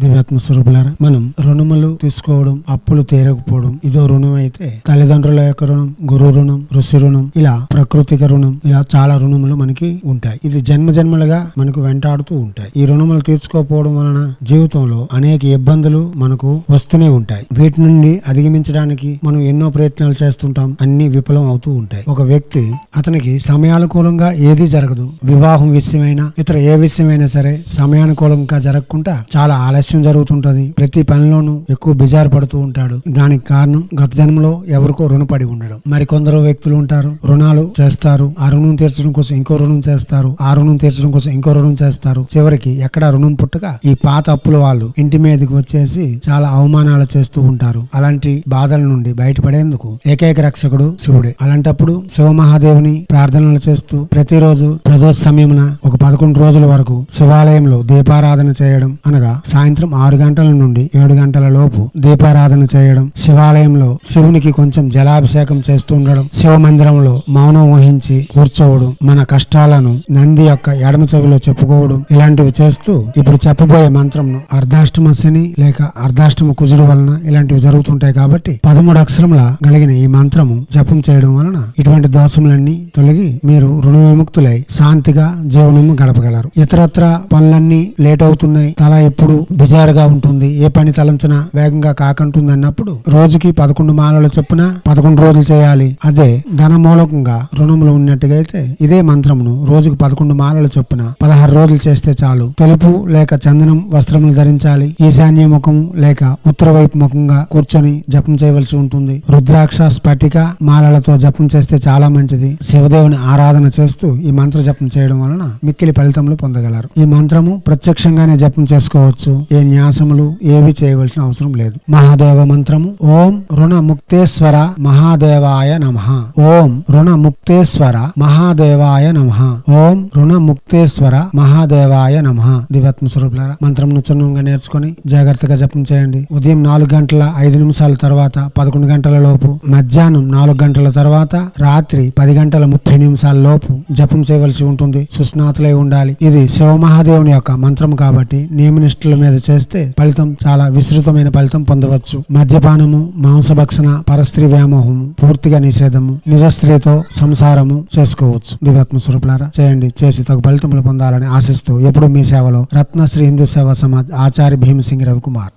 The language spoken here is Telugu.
దివ్యాత్మ స్వరూపులారా మనం రుణములు తీసుకోవడం అప్పులు తీరకపోవడం ఇదో రుణం అయితే తల్లిదండ్రుల యొక్క రుణం గురు రుణం ఋషి రుణం ఇలా ప్రకృతిక రుణం ఇలా చాలా రుణములు మనకి ఉంటాయి. ఇది జన్మ జన్మలుగా మనకు వెంటాడుతూ ఉంటాయి. ఈ రుణములు తీర్చుకోకపోవడం వలన జీవితంలో అనేక ఇబ్బందులు మనకు వస్తూనే ఉంటాయి. వీటి నుండి అధిగమించడానికి మనం ఎన్నో ప్రయత్నాలు చేస్తుంటాం. అన్ని విఫలం అవుతూ ఉంటాయి. ఒక వ్యక్తి అతనికి సమయానుకూలంగా ఏది జరగదు. వివాహం విషయమైనా ఇతర ఏ విషయమైనా సరే సమయానుకూలంగా జరగకుండా చాలా ఆలస్యం జరుగుతుంటది. ప్రతి పనిలోనూ ఎక్కువ బిజారు పడుతూ ఉంటాడు. దానికి కారణం గత జన్మలో ఎవరికో రుణపడి ఉండడం. మరి కొందరు వ్యక్తులు ఉంటారు. రుణాలు చేస్తారు. ఆ రుణం తీర్చడం కోసం ఇంకో రుణం చేస్తారు. ఆ రుణం తీర్చడం కోసం ఇంకో రుణం చేస్తారు. చివరికి ఎక్కడ రుణం పుట్టక ఈ పాత అప్పుల వాళ్ళు ఇంటి మీదకి వచ్చేసి చాలా అవమానాలు చేస్తూ ఉంటారు. అలాంటి బాధల నుండి బయటపడేందుకు ఏకైక రక్షకుడు శివుడే. అలాంటప్పుడు శివ మహాదేవుని ప్రార్థనలు చేస్తూ ప్రతిరోజు ప్రదోష సమయమున ఒక పదకొండు రోజుల వరకు శివాలయంలో దీపారాధన చేయడం అనగా సాయంత్రం ఆరు గంటల నుండి ఏడు గంటల లోపు దీపారాధన చేయడం శివాలయంలో శివునికి కొంచెం జలాభిషేకం చేస్తూ ఉండడం శివ మందిరంలో మౌనం వహించి కూర్చోవడం మన కష్టాలను నంది యొక్క ఎడమ చెవిలో చెప్పుకోవడం ఇలాంటివి చేస్తూ ఇప్పుడు చెప్పబోయే మంత్రంను అర్ధాష్టమ శని లేక అర్ధాష్టమ కుజుడు వలన ఇలాంటివి జరుగుతుంటాయి కాబట్టి పదమూడు అక్షరముల కలిగిన ఈ మంత్రము జపం చేయడం వలన ఇటువంటి దోషములన్నీ తొలగి మీరు రుణ విముక్తులై శాంతిగా జీవనము గడపగలరు. ఇతరత్ర పనులన్నీ లేట్ అవుతున్నాయి. తల ఎప్పుడు బిజారుగా ఉంటుంది. ఏ పని తలంచినా వేగంగా కాకంటుంది అన్నప్పుడు రోజుకి పదకొండు మాలల చొప్పున పదకొండు రోజులు చేయాలి. అదే ధన మూలకంగా రుణములు ఉన్నట్టుగా అయితే ఇదే మంత్రమును రోజుకు పదకొండు మాలల చొప్పున పదహారు రోజులు చేస్తే చాలు. తెలుపు లేక చందనం వస్త్రములు ధరించాలి. ఈశాన్య ముఖం లేక ఉత్తర వైపు ముఖంగా కూర్చొని జపం చేయవలసి ఉంటుంది. రుద్రాక్ష స్ఫటిక మాలలతో జపం చేస్తే చాలా మంచిది. శివదేవుని ఆరాధన చేస్తూ ఈ మంత్ర జపం చేయడం వలన మిక్కిలి ఫలితములు పొందగలరు. ఈ మంత్రము ప్రత్యక్షంగానే జపం చేసుకోవచ్చు. ఏ న్యాసములు ఏవి చేయవలసిన అవసరం లేదు. మహాదేవ మంత్రము. ఓం రుణ ముక్తేశ్వర మహాదేవాయ నమ. ఓం రుణ ముక్తేశ్వర మహాదేవాయ నమ. ఓం రుణ ముక్తేశ్వర మహాదేవాయ నమ. దివత్మ స్వరూపులారా మంత్రం చున్నంగా నేర్చుకొని జాగ్రత్తగా జపం చేయండి. ఉదయం నాలుగు గంటల ఐదు నిమిషాల తర్వాత పదకొండు గంటల లోపు మధ్యాహ్నం నాలుగు గంటల తర్వాత రాత్రి పది గంటల ముప్పై నిమిషాల లోపు జపం చేయవలసి ఉంటుంది. సుస్నాతులై ఉండాలి. ఇది శివ మహాదేవుని యొక్క మంత్రం కాబట్టి నియమనిష్ఠుల మీద చేస్తే ఫలితం చాలా విస్తృతమైన ఫలితం పొందవచ్చు. మద్యపానము మాంసభక్షణ పరస్త్రీ వ్యామోహము పూర్తిగా నిషేధము నిజ స్త్రీతో సంసారము చేసుకోవచ్చు. దివ్యాత్మ స్వరూపులారా చేయండి. చేసి తగు ఫలితములు పొందాలని ఆశిస్తూ ఎప్పుడు మీ సేవలో రత్నశ్రీ హిందూ సేవా సమాజ్ ఆచార్య భీమసింగ్ రవికుమార్.